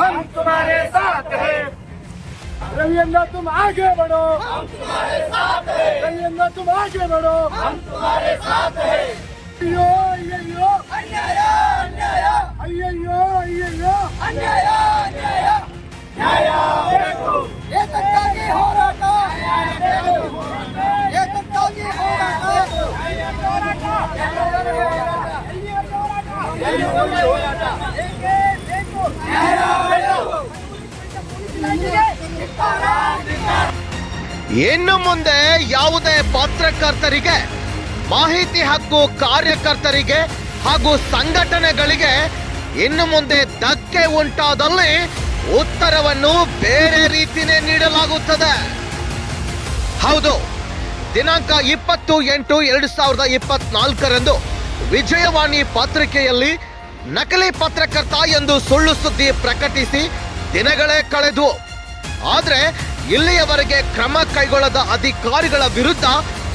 हम तुम्हारे साथ हैं। रविंद्र तुम आगे बढ़ो। हम तुम्हारे साथ हैं। रविंद्र तुम आगे बढ़ो। हम तुम्हारे साथ हैं। अयो अयो अन्याय अन्याय। अयो अयो अन्याय अन्याय। अन्याय ಇನ್ನು ಮುಂದೆ ಯಾವುದೇ ಪತ್ರಕರ್ತರಿಗೆ, ಮಾಹಿತಿ ಹಕ್ಕು ಕಾರ್ಯಕರ್ತರಿಗೆ ಹಾಗೂ ಸಂಘಟನೆಗಳಿಗೆ ಇನ್ನು ಮುಂದೆ ಧಕ್ಕೆ ಉಂಟಾದಲ್ಲಿ ಉತ್ತರವನ್ನು ಬೇರೆ ರೀತಿನೇ ನೀಡಲಾಗುತ್ತದೆ. ಹೌದು, ದಿನಾಂಕ ಇಪ್ಪತ್ತು ಎಂಟು ಎರಡು ಸಾವಿರದ ಇಪ್ಪತ್ನಾಲ್ಕರಂದು ವಿಜಯವಾಣಿ ಪತ್ರಿಕೆಯಲ್ಲಿ ನಕಲಿ ಪತ್ರಕರ್ತ ಎಂದು ಸುಳ್ಳು ಸುದ್ದಿ ಪ್ರಕಟಿಸಿ ದಿನಗಳೇ ಕಳೆದು ಆದ್ರೆ ಇಲ್ಲಿಯವರೆಗೆ ಕ್ರಮ ಕೈಗೊಳ್ಳದ ಅಧಿಕಾರಿಗಳ ವಿರುದ್ಧ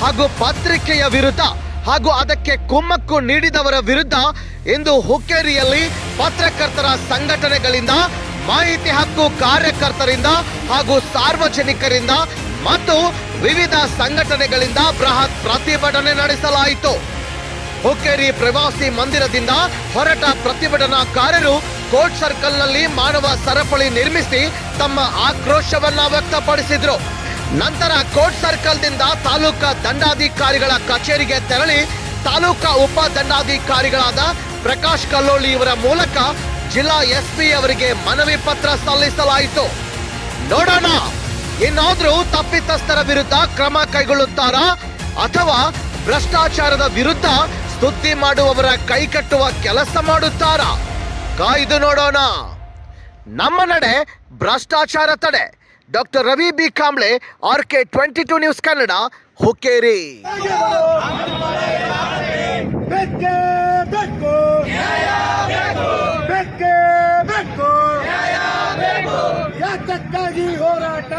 ಹಾಗೂ ಪತ್ರಿಕೆಯ ವಿರುದ್ಧ ಹಾಗೂ ಅದಕ್ಕೆ ಕುಮ್ಮಕ್ಕು ನೀಡಿದವರ ವಿರುದ್ಧ ಇಂದು ಹುಕ್ಕೇರಿಯಲ್ಲಿ ಪತ್ರಕರ್ತರ ಸಂಘಟನೆಗಳಿಂದ, ಮಾಹಿತಿ ಹಕ್ಕು ಕಾರ್ಯಕರ್ತರಿಂದ ಹಾಗೂ ಸಾರ್ವಜನಿಕರಿಂದ ಮತ್ತು ವಿವಿಧ ಸಂಘಟನೆಗಳಿಂದ ಬೃಹತ್ ಪ್ರತಿಭಟನೆ ನಡೆಸಲಾಯಿತು. ಹುಕ್ಕೇರಿ ಪ್ರವಾಸಿ ಮಂದಿರದಿಂದ ಹೊರಟ ಪ್ರತಿಭಟನಾಕಾರರು ಕೋರ್ಟ್ ಸರ್ಕಲ್ನಲ್ಲಿ ಮಾನವ ಸರಪಳಿ ನಿರ್ಮಿಸಿ ತಮ್ಮ ಆಕ್ರೋಶವನ್ನ ವ್ಯಕ್ತಪಡಿಸಿದ್ರು. ನಂತರ ಕೋರ್ಟ್ ಸರ್ಕಲ್ದಿಂದ ತಾಲೂಕಾ ದಂಡಾಧಿಕಾರಿಗಳ ಕಚೇರಿಗೆ ತೆರಳಿ ತಾಲೂಕಾ ಉಪ ದಂಡಾಧಿಕಾರಿಗಳಾದ ಪ್ರಕಾಶ್ ಕಲ್ಲೋಳಿ ಇವರ ಮೂಲಕ ಜಿಲ್ಲಾ ಎಸ್ಪಿ ಅವರಿಗೆ ಮನವಿ ಪತ್ರ ಸಲ್ಲಿಸಲಾಯಿತು. ನೋಡೋಣ, ಇನ್ನಾದ್ರೂ ತಪ್ಪಿತಸ್ಥರ ವಿರುದ್ಧ ಕ್ರಮ ಕೈಗೊಳ್ಳುತ್ತಾರಾ ಅಥವಾ ಭ್ರಷ್ಟಾಚಾರದ ವಿರುದ್ಧ ಸ್ತುತಿ ಮಾಡುವವರ ಕೈ ಕಟ್ಟುವ ಕೆಲಸ ಮಾಡುತ್ತಾರಾ? ಕಾಯ್ದು ನೋಡೋಣ. ನಮ್ಮ ನಡೆ ಭ್ರಷ್ಟಾಚಾರ ತಡೆ. Doctor Ravi B. Kamble R K twenty two news Kannada, Hukkeri. ಹೋರಾಟ? ಹೋರಾಟ?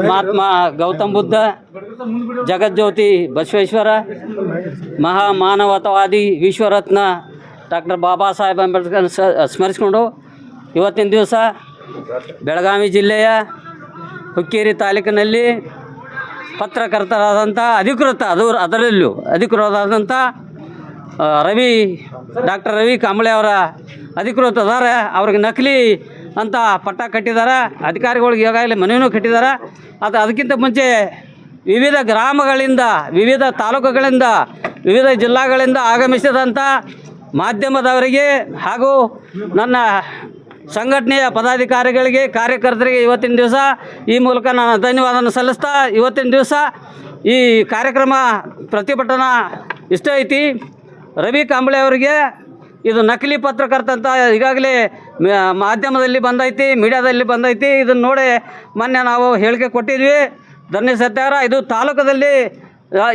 ಮಹಾತ್ಮ ಗೌತಮ್ ಬುದ್ಧ, ಜಗಜ್ಯೋತಿ ಬಸವೇಶ್ವರ, ಮಹಾಮಾನವತಾವಾದಿ ವಿಶ್ವರತ್ನ ಡಾಕ್ಟರ್ ಬಾಬಾ ಸಾಹೇಬ್ ಅಂಬೇಡ್ಕರ್ ಸ್ಮರಿಸಿಕೊಂಡು ಇವತ್ತಿನ ದಿವಸ ಬೆಳಗಾವಿ ಜಿಲ್ಲೆಯ ಹುಕ್ಕೇರಿ ತಾಲೂಕಿನಲ್ಲಿ ಪತ್ರಕರ್ತರಾದಂಥ ಅಧಿಕೃತ ಅದು, ಅದರಲ್ಲೂ ಅಧಿಕೃತರಾದಂಥ ರವಿ, ಡಾಕ್ಟರ್ ರವಿ ಕಾಂಬಳೆ ಅವರ ಅಧಿಕೃತ ಅದಾರ ಅವ್ರಿಗೆ ನಕಲಿ ಅಂತ ಪಟ್ಟ ಕಟ್ಟಿದ್ದಾರೆ. ಅಧಿಕಾರಿಗಳಿಗೆ ಈಗಾಗಲೇ ಮನೆಯೂ ಕಟ್ಟಿದ್ದಾರೆ. ಅದು ಅದಕ್ಕಿಂತ ಮುಂಚೆ ವಿವಿಧ ಗ್ರಾಮಗಳಿಂದ, ವಿವಿಧ ತಾಲೂಕುಗಳಿಂದ, ವಿವಿಧ ಜಿಲ್ಲಾಗಳಿಂದ ಆಗಮಿಸಿದಂಥ ಮಾಧ್ಯಮದವರಿಗೆ ಹಾಗೂ ನನ್ನ ಸಂಘಟನೆಯ ಪದಾಧಿಕಾರಿಗಳಿಗೆ, ಕಾರ್ಯಕರ್ತರಿಗೆ ಇವತ್ತಿನ ದಿವಸ ಈ ಮೂಲಕ ನಾನು ಧನ್ಯವಾದವನ್ನು ಸಲ್ಲಿಸ್ತಾ, ಇವತ್ತಿನ ದಿವಸ ಈ ಕಾರ್ಯಕ್ರಮ ಪ್ರತಿಭಟನಾ ಇಷ್ಟ ಐತಿ. ರವಿ ಕಾಂಬಳೆ ಅವರಿಗೆ ಇದು ನಕಲಿ ಪತ್ರಕರ್ತ ಅಂತ ಈಗಾಗಲೇ ಮಾಧ್ಯಮದಲ್ಲಿ ಬಂದೈತಿ, ಮೀಡಿಯಾದಲ್ಲಿ ಬಂದೈತಿ. ಇದನ್ನು ನೋಡಿ ಮೊನ್ನೆ ನಾವು ಹೇಳಿಕೆ ಕೊಟ್ಟಿದ್ವಿ. ಧನ್ಯ ಸತ್ಯಾರ ಇದು ತಾಲೂಕದಲ್ಲಿ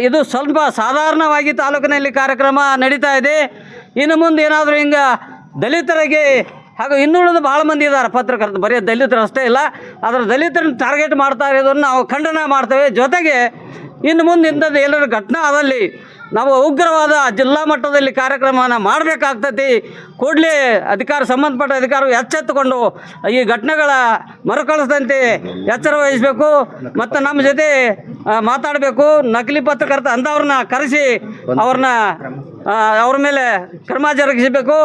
ಇದು ಸ್ವಲ್ಪ ಸಾಧಾರಣವಾಗಿ ತಾಲೂಕಿನಲ್ಲಿ ಕಾರ್ಯಕ್ರಮ ನಡೀತಾ ಇದೆ. ಇನ್ನು ಮುಂದೆ ಏನಾದರೂ ಹಿಂಗೆ ದಲಿತರಿಗೆ ಹಾಗೂ ಇನ್ನುಳಿದ ಭಾಳ ಮಂದಿ ಇದ್ದಾರೆ ಪತ್ರಕರ್ತ. ಬರೀ ದಲಿತರು ಅಷ್ಟೇ ಇಲ್ಲ ಅದರ ದಲಿತರನ್ನು ಟಾರ್ಗೆಟ್ ಮಾಡ್ತಾ ಇರೋದನ್ನು ನಾವು ಖಂಡನೆ ಮಾಡ್ತೇವೆ. ಜೊತೆಗೆ ಇನ್ನು ಮುಂದೆ ಇಂಥದ್ದು ಎಲ್ಲರೂ ಘಟನೆ ಆದಲ್ಲಿ ನಾವು ಉಗ್ರವಾದ ಜಿಲ್ಲಾ ಮಟ್ಟದಲ್ಲಿ ಕಾರ್ಯಕ್ರಮವನ್ನು ಮಾಡಬೇಕಾಗ್ತತಿ. ಕೂಡಲೇ ಅಧಿಕಾರ ಸಂಬಂಧಪಟ್ಟ ಅಧಿಕಾರ ಎಚ್ಚೆತ್ತುಕೊಂಡು ಈ ಘಟನೆಗಳ ಮರುಕಳಿಸದಂತೆ ಎಚ್ಚರ ವಹಿಸಬೇಕು. ಮತ್ತು ನಮ್ಮ ಜೊತೆ ಮಾತಾಡಬೇಕು. ನಕಲಿ ಪತ್ರಕರ್ತ ಅಂಥವ್ರನ್ನ ಕರೆಸಿ ಅವ್ರನ್ನ ಅವ್ರ ಮೇಲೆ ಕ್ರಮ ಜರುಗಿಸಬೇಕು.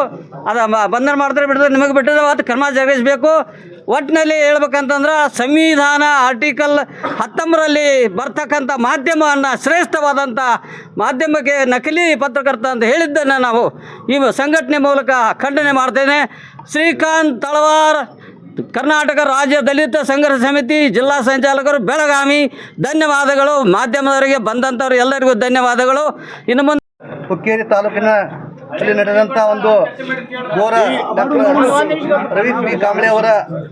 ಅದು ಬಂಧನ ಮಾಡ್ತಾರೆ ಬಿಡ್ತಾರೆ, ನಿಮಗೆ ಬಿಟ್ಟರೆ ಅದು ಕ್ರಮ ಜರುಗಿಸಬೇಕು ಒಟ್ಟಿನಲ್ಲಿ ಹೇಳ್ಬೇಕಂತಂದ್ರೆ ಸಂವಿಧಾನ ಆರ್ಟಿಕಲ್ ಹತ್ತೊಂಬರಲ್ಲಿ ಬರ್ತಕ್ಕಂಥ ಮಾಧ್ಯಮವನ್ನು ಶ್ರೇಷ್ಠವಾದಂಥ ಮಾಧ್ಯಮಕ್ಕೆ ನಕಲಿ ಪತ್ರಕರ್ತ ಅಂತ ಹೇಳಿದ್ದನ್ನು ನಾವು ಈ ಸಂಘಟನೆ ಮೂಲಕ ಖಂಡನೆ ಮಾಡ್ತೇನೆ. ಶ್ರೀಕಾಂತ್ ತಳವಾರ್, ಕರ್ನಾಟಕ ರಾಜ್ಯ ದಲಿತ ಸಂಘರ್ಷ ಸಮಿತಿ ಜಿಲ್ಲಾ ಸಂಚಾಲಕರು, ಬೆಳಗಾವಿ, ಧನ್ಯವಾದಗಳು. ಮಾಧ್ಯಮದವರಿಗೆ ಬಂದಂಥವ್ರು ಎಲ್ಲರಿಗೂ ಧನ್ಯವಾದಗಳು. ಇನ್ನು ಮುಂದೆ ಹುಕ್ಕೇರಿ ತಾಲೂಕಿನ ಅಲ್ಲಿ ನಡೆದಂಥ ಒಂದು ಘೋರ ಡಾಕ್ಟರ್ ರವಿ ಬಿ ಕಾಂಬಳೆ ಅವರ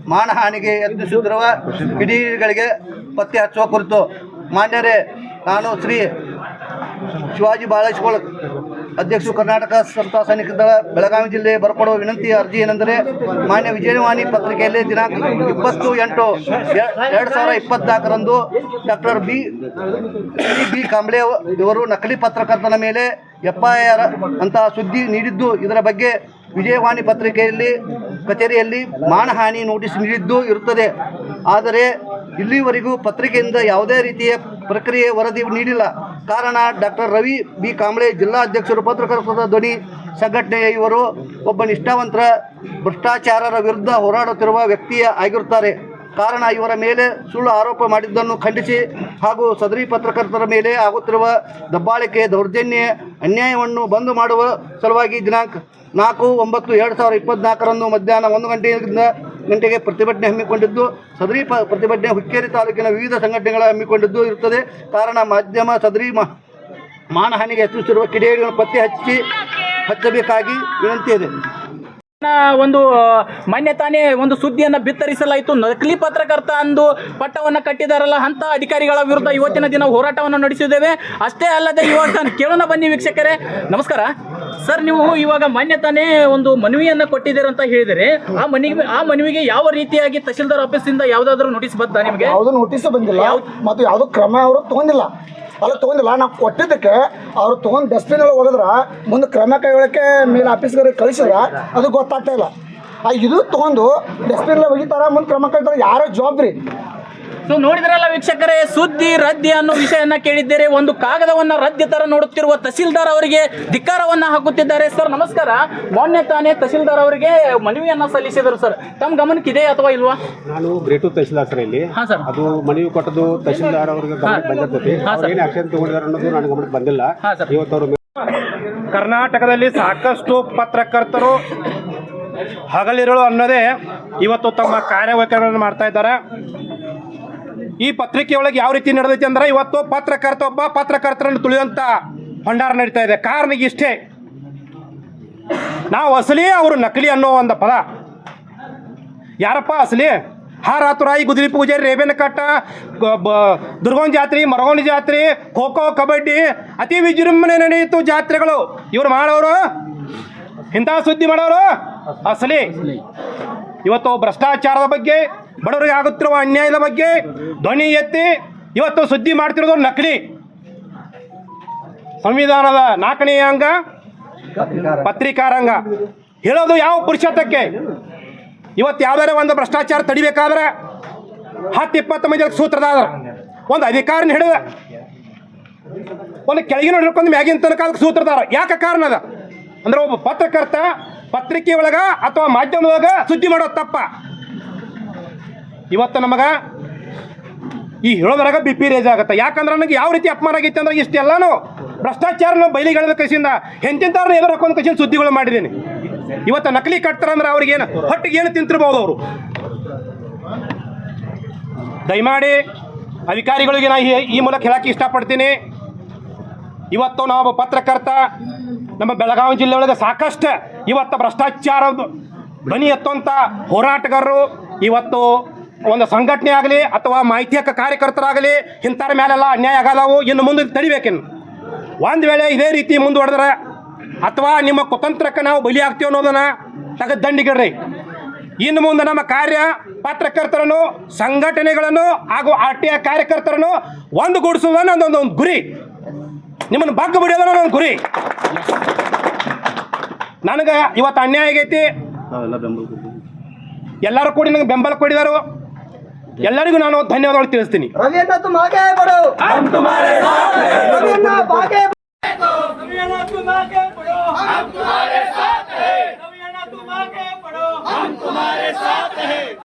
ಮಾನಹಾನಿಗೆ ಯತ್ನಿಸುತ್ತಿರುವ ಕಿಡಿಗಳಿಗೆ ಪತ್ತೆ ಹಚ್ಚುವ ಕುರಿತು ಮಾನ್ಯರೇ, ನಾನು ಶ್ರೀ ಶಿವಾಜಿ ಬಾಳೇಶ್ವರ ಅಧ್ಯಕ್ಷರು ಕರ್ನಾಟಕ ಸಂಸ್ಥಾ ಸೈನಿಕ ದಳ, ಬೆಳಗಾವಿ ಜಿಲ್ಲೆ ಬರ್ಕೊಡುವ ವಿನಂತಿ ಅರ್ಜಿ ಏನೆಂದರೆ ಮಾನ್ಯ ವಿಜಯವಾಣಿ ಪತ್ರಿಕೆಯಲ್ಲಿ ದಿನಾಂಕ ಇಪ್ಪತ್ತು ಎಂಟು ಎರಡು ಸಾವಿರ ಇಪ್ಪತ್ನಾಲ್ಕರಂದು ಡಾಕ್ಟರ್ ಬಿ ಬಿ ಕಾಂಬ್ಳೆ ಇವರು ನಕಲಿ ಪತ್ರಕರ್ತನ ಮೇಲೆ ಎಫ್ ಐ ಆರ್ ಅಂತಹ ಸುದ್ದಿ ನೀಡಿದ್ದು. ಇದರ ಬಗ್ಗೆ ವಿಜಯವಾಣಿ ಪತ್ರಿಕೆಯಲ್ಲಿ, ಕಚೇರಿಯಲ್ಲಿ ಮಾನಹಾನಿ ನೋಟಿಸ್ ನೀಡಿದ್ದು ಇರುತ್ತದೆ. ಆದರೆ ಇಲ್ಲಿವರೆಗೂ ಪತ್ರಿಕೆಯಿಂದ ಯಾವುದೇ ರೀತಿಯ ಪ್ರಕ್ರಿಯೆ ವರದಿ ನೀಡಿಲ್ಲ. ಕಾರಣ ಡಾಕ್ಟರ್ ರವಿ ಬಿ. ಕಾಂಬ್ಳೆ ಜಿಲ್ಲಾ ಅಧ್ಯಕ್ಷರು, ಪತ್ರಕರ್ತರ ಧ್ವನಿ ಸಂಘಟನೆಯ ಇವರು ಒಬ್ಬ ನಿಷ್ಠಾವಂತರ, ಭ್ರಷ್ಟಾಚಾರರ ವಿರುದ್ಧ ಹೋರಾಡುತ್ತಿರುವ ವ್ಯಕ್ತಿಯ ಆಗಿರುತ್ತಾರೆ. ಕಾರಣ ಇವರ ಮೇಲೆ ಸುಳ್ಳು ಆರೋಪ ಮಾಡಿದ್ದನ್ನು ಖಂಡಿಸಿ ಹಾಗೂ ಸದರಿ ಪತ್ರಕರ್ತರ ಮೇಲೆ ಆಗುತ್ತಿರುವ ದಬ್ಬಾಳಿಕೆ ದೌರ್ಜನ್ಯ, ಅನ್ಯಾಯವನ್ನು ಬಂದ್ ಮಾಡುವ ಸಲುವಾಗಿ ದಿನಾಂಕ ನಾಲ್ಕು ಒಂಬತ್ತು ಎರಡು ಸಾವಿರದ ಇಪ್ಪತ್ನಾಲ್ಕರಂದು ಮಧ್ಯಾಹ್ನ ಒಂದು ಗಂಟೆಯಿಂದ ಗಂಟೆಗೆ ಪ್ರತಿಭಟನೆ ಹಮ್ಮಿಕೊಂಡಿದ್ದು, ಸದರಿ ಪ್ರತಿಭಟನೆ ಹುಕ್ಕೇರಿ ತಾಲೂಕಿನ ವಿವಿಧ ಸಂಘಟನೆಗಳ ಹಮ್ಮಿಕೊಂಡಿದ್ದು ಇರುತ್ತದೆ. ಕಾರಣ ಮಾಧ್ಯಮ ಸದರಿ ಮಾನಹಾನಿಗೆ ಯತ್ನಿಸುತ್ತಿರುವ ಕಿಡಿಯಡಿಗಳನ್ನು ಪತ್ತೆ ಹಚ್ಚಿ ಹಚ್ಚಬೇಕಾಗಿ ವಿನಂತಿ ಇದೆ. ಒಂದು ಮೊನ್ನೆ ತಾನೇ ಒಂದು ಸುದ್ದಿಯನ್ನು ಬಿತ್ತರಿಸಲಾಯಿತು. ನಕಲಿ ಪತ್ರಕರ್ತ ಅಂದು ಪಟ್ಟವನ್ನು ಕಟ್ಟಿದಾರಲ್ಲ ಅಂತ ಅಧಿಕಾರಿಗಳ ವಿರುದ್ಧ ಇವತ್ತಿನ ದಿನ ಹೋರಾಟವನ್ನು ನಡೆಸಿದ್ದೇವೆ. ಅಷ್ಟೇ ಅಲ್ಲದೆ ಇವಾಗ ಕೇಳೋಣ ಬನ್ನಿ ವೀಕ್ಷಕರೇ. ನಮಸ್ಕಾರ. ಸರ್ ನೀವು ಇವಾಗ ಮೊನ್ನೆ ತಾನೇ ಒಂದು ಮನವಿಯನ್ನು ಕೊಟ್ಟಿದ್ದೀರ ಅಂತ ಹೇಳಿದರೆ ಆ ಮನವಿ ಆ ಮನವಿಗೆ ಯಾವ ರೀತಿಯಾಗಿ ತಹಶೀಲ್ದಾರ್ ಆಫೀಸಿಂದ ಯಾವುದಾದ್ರೂ ನೋಟಿಸ್ ಬಂತಾ ನಿಮಗೆ? ಯಾವುದೂ ನೋಟಿಸ್ ಬಂದಿಲ್ಲ. ಮತ್ತು ಯಾವುದೋ ಕ್ರಮ ಅವರು ತಗೊಂಡಿಲ್ಲ. ಅಲ್ಲ ತಗೊಂಡಿಲ್ಲ ನಾವು ಕೊಟ್ಟಿದ್ದಕ್ಕೆ ಅವ್ರು ತೊಗೊಂಡು ಡಸ್ಟ್ಬಿನ್ ಒಳಗೆ ಹೋಗಿದ್ರ, ಮುಂದೆ ಕ್ರಮ ಕೈಗೊಳ್ಳಕ್ಕೆ ಮೇಲ್ ಆಫೀಸ್ಗಳಿಗೆ ಕಳಿಸಿದ್ರ, ಅದು ಗೊತ್ತಾಗ್ತಾ ಇಲ್ಲ. ಆ ಇದು ತೊಗೊಂಡು ಡಸ್ಟ್ಬಿನ್ ಒಗಿತಾರ ಮುಂದೆ ಕ್ರಮ ಕೈತಾರ ಯಾರೋ ಜವಾಬ್ದಾರಿ. ಸೊ ನೋಡಿದ್ರಲ್ಲ ವೀಕ್ಷಕರೇ ಸುದ್ದಿ ರದ್ದಿ ಅನ್ನೋ ವಿಷಯನ್ನ ಕೇಳಿದ್ದೇವೆ ಒಂದು ಕಾಗದವನ್ನ ರದ್ದಿ ತರ ನೋಡುತ್ತಿರುವ ತಹಸೀಲ್ದಾರ್ ಅವರಿಗೆ ಧಿಕ್ಕಾರವನ್ನ ಹಾಕುತ್ತಿದ್ದಾರೆ. ಸರ್ ನಮಸ್ಕಾರ. ಮೊನ್ನೆ ತಾನೇ ತಹಸೀಲ್ದಾರ್ ಅವರಿಗೆ ಮನವಿಯನ್ನ ಸಲ್ಲಿಸಿದರು ಸರ್ ತಮ್ಮ ಇದೆ ಅಥವಾ ಇಲ್ವಾ? ನಾನು ಗ್ರೇಟು ತಹಸೀಲ್ದಾರ್ ಸರ್ ಇಲ್ಲಿ ಹಾ ಸರ್ ಅದು ಮನವಿ ಕೊಟ್ಟದು ತಹಸೀಲ್ದಾರ್ ಅವರಿಗೆ ಗಮನಕ್ಕೆ ಬಂದಿರ್ತೈತಿ ಅವ್ರು ಏನು ಆಕ್ಷನ್ ತಗೊಂಡಿದ್ದಾರೆ ಅನ್ನೋದು ನನ್ನ ಗಮನಕ್ಕೆ ಬಂದಿಲ್ಲ. ಹಾ, ಸರ್. ಇವತ್ತು ಅವರು ಕರ್ನಾಟಕದಲ್ಲಿ ಸಾಕಷ್ಟು ಪತ್ರಕರ್ತರು ಹಗಲಿರುಳು ಅನ್ನೋದೇ ಇವತ್ತು ತಮ್ಮ ಕಾರ್ಯವೈಖರಿಗಳನ್ನು ಮಾಡ್ತಾ ಇದ್ದಾರೆ. ಈ ಪತ್ರಿಕೆಯೊಳಗೆ ಯಾವ ರೀತಿ ನಡೆದೈತಿ ಅಂದ್ರೆ ಇವತ್ತು ಪತ್ರಕರ್ತ ಒಬ್ಬ ಪತ್ರಕರ್ತರನ್ನು ತುಳಿಯುವಂಥ ಭಂಡಾರ ನಡೀತಾ ಇದೆ. ಕಾರಣ ಇಷ್ಟೇ ನಾವು ಅಸಲಿ ಅವರು ನಕಲಿ ಅನ್ನೋ ಒಂದು ಪದ. ಯಾರಪ್ಪ ಅಸಲಿ? ಹಾರಾತುರಾಯಿ ಗುದಿರಿ ಪೂಜೆ ರೇಬೇನ ಕಟ್ಟ ದುರ್ಗೋನ್ ಜಾತ್ರೆ ಮರಗೋಣಿ ಜಾತ್ರೆ ಖೋ ಖೋ ಕಬಡ್ಡಿ ಅತಿ ವಿಜೃಂಭಣೆ ನಡೆಯಿತು ಜಾತ್ರೆಗಳು. ಇವರು ಮಾಡೋರು? ಇಂತಹ ಸುದ್ದಿ ಮಾಡೋರು? ಅಸಲಿ. ಇವತ್ತು ಭ್ರಷ್ಟಾಚಾರದ ಬಗ್ಗೆ ಬಡವರಿಗೆ ಆಗುತ್ತಿರುವ ಅನ್ಯಾಯದ ಬಗ್ಗೆ ಧ್ವನಿ ಎತ್ತಿ ಇವತ್ತು ಸುದ್ದಿ ಮಾಡ್ತಿರೋದು ನಕಲಿ. ಸಂವಿಧಾನದ ನಾಲ್ಕನೆಯ ಅಂಗ, ಪತ್ರಿಕಾರಂಗ. ಹೇಳೋದು ಯಾವ ಪುರುಷತ್ವಕ್ಕೆ? ಇವತ್ತು ಯಾವ್ದಾರ ಒಂದು ಭ್ರಷ್ಟಾಚಾರ ತಡಿಬೇಕಾದ್ರೆ ಹತ್ತು ಇಪ್ಪತ್ತು ಮಂದಿ ಸೂತ್ರದ ಒಂದು ಅಧಿಕಾರನ ಹಿಡಿದ ಒಂದು ಕೆಳಗಿನ ಹಿಡ್ಕೊಂಡು ಮ್ಯಾಗಿನ ತನಕ ಸೂತ್ರದಾರ ಯಾಕೆ ಕಾರಣ ಅದ? ಅಂದ್ರೆ ಒಬ್ಬ ಪತ್ರಕರ್ತ ಪತ್ರಿಕೆ ಒಳಗ ಅಥವಾ ಮಾಧ್ಯಮದೊಳಗ ಸುದ್ದಿ ಮಾಡೋದು ತಪ್ಪ. ಇವತ್ತು ನಮಗ ಈ ಹೇಳೋದ್ರಾಗ ಬಿ ಪಿ ರೇಜ್ ಆಗುತ್ತೆ. ಯಾಕಂದ್ರೆ ನನಗೆ ಯಾವ ರೀತಿ ಅಪಮಾನ ಆಗೈತೆ ಅಂದ್ರೆ ಇಷ್ಟೆಲ್ಲಾನು ಭ್ರಷ್ಟಾಚಾರ ನಾವು ಬಯಲಿಗಳ ಕಸಿಂದ ಹೆಂಚಿಂತಾರನ್ನ ಎದುರು ಹಾಕೊಂಡು ಕೈಸಿನ ಸುದ್ದಿಗಳು ಮಾಡಿದ್ದೀನಿ. ಇವತ್ತು ನಕಲಿ ಕಟ್ತಾರಂದ್ರೆ ಅವ್ರಿಗೇನು ಹೊಟ್ಟಿಗೆ ಏನು ತಿಂತಿರ್ಬೋದು ಅವರು. ದಯಮಾಡಿ ಅಧಿಕಾರಿಗಳಿಗೆ ನಾ ಈ- ಈ ಮೂಲಕ ಹೇಳಕ್ಕೆ ಇಷ್ಟಪಡ್ತೀನಿ. ಇವತ್ತು ನಾವು ಪತ್ರಕರ್ತ ನಮ್ಮ ಬೆಳಗಾವಿ ಜಿಲ್ಲೆ ಒಳಗೆ ಸಾಕಷ್ಟು ಇವತ್ತು ಭ್ರಷ್ಟಾಚಾರ ಧ್ವನಿ ಎತ್ತುವಂಥ ಹೋರಾಟಗಾರರು ಇವತ್ತು ಒಂದು ಸಂಘಟನೆ ಆಗಲಿ ಅಥವಾ ಮಾಹಿತಿ ಹಕ್ಕ ಕಾರ್ಯಕರ್ತರಾಗಲಿ ಇಂಥರ ಮೇಲೆಲ್ಲ ಅನ್ಯಾಯ ಆಗಲ್ಲವು ಇನ್ನು ಮುಂದೆ ತಡಿಬೇಕಿನ್ನು. ಒಂದು ವೇಳೆ ಇದೇ ರೀತಿ ಮುಂದುವರೆದ್ರೆ ಅಥವಾ ನಿಮ್ಮ ಕುತಂತ್ರಕ್ಕೆ ನಾವು ಬಲಿ ಆಗ್ತೀವಿ ಅನ್ನೋದನ್ನ ತೆಗೆದು ದಂಡಿಗಿಡ್ರಿ. ಇನ್ನು ಮುಂದೆ ನಮ್ಮ ಕಾರ್ಯ ಪತ್ರಕರ್ತರನ್ನು ಸಂಘಟನೆಗಳನ್ನು ಹಾಗೂ ಆರ್ ಟಿ ಐ ಕಾರ್ಯಕರ್ತರನ್ನು ಒಂದುಗೂಡಿಸುವುದನ್ನು ಅದೊಂದು ಒಂದು ಗುರಿ. ನಿಮ್ಮನ್ನು ಬಗ್ಗ ಬಿಡೋದನ್ನ ಒಂದು ಗುರಿ. ನನಗೆ ಇವತ್ತು ಅನ್ಯಾಯ ಆಗೈತಿ. ಎಲ್ಲರೂ ಕೂಡಿ ನನಗೆ ಬೆಂಬಲ ಕೊಡಿದಾರು. ಎಲ್ಲರಿಗೂ ನಾನು ಧನ್ಯವಾದಗಳು ತಿಳಿಸ್ತೀನಿ रविन्द्र तुम आगे बढ़ो रविन्द्र आगे रवियाना तुम आगे बढ़ो हम तुम्हारे साथ हैं रवियाना तुम आगे बढ़ो हम तुम्हारे साथ हैं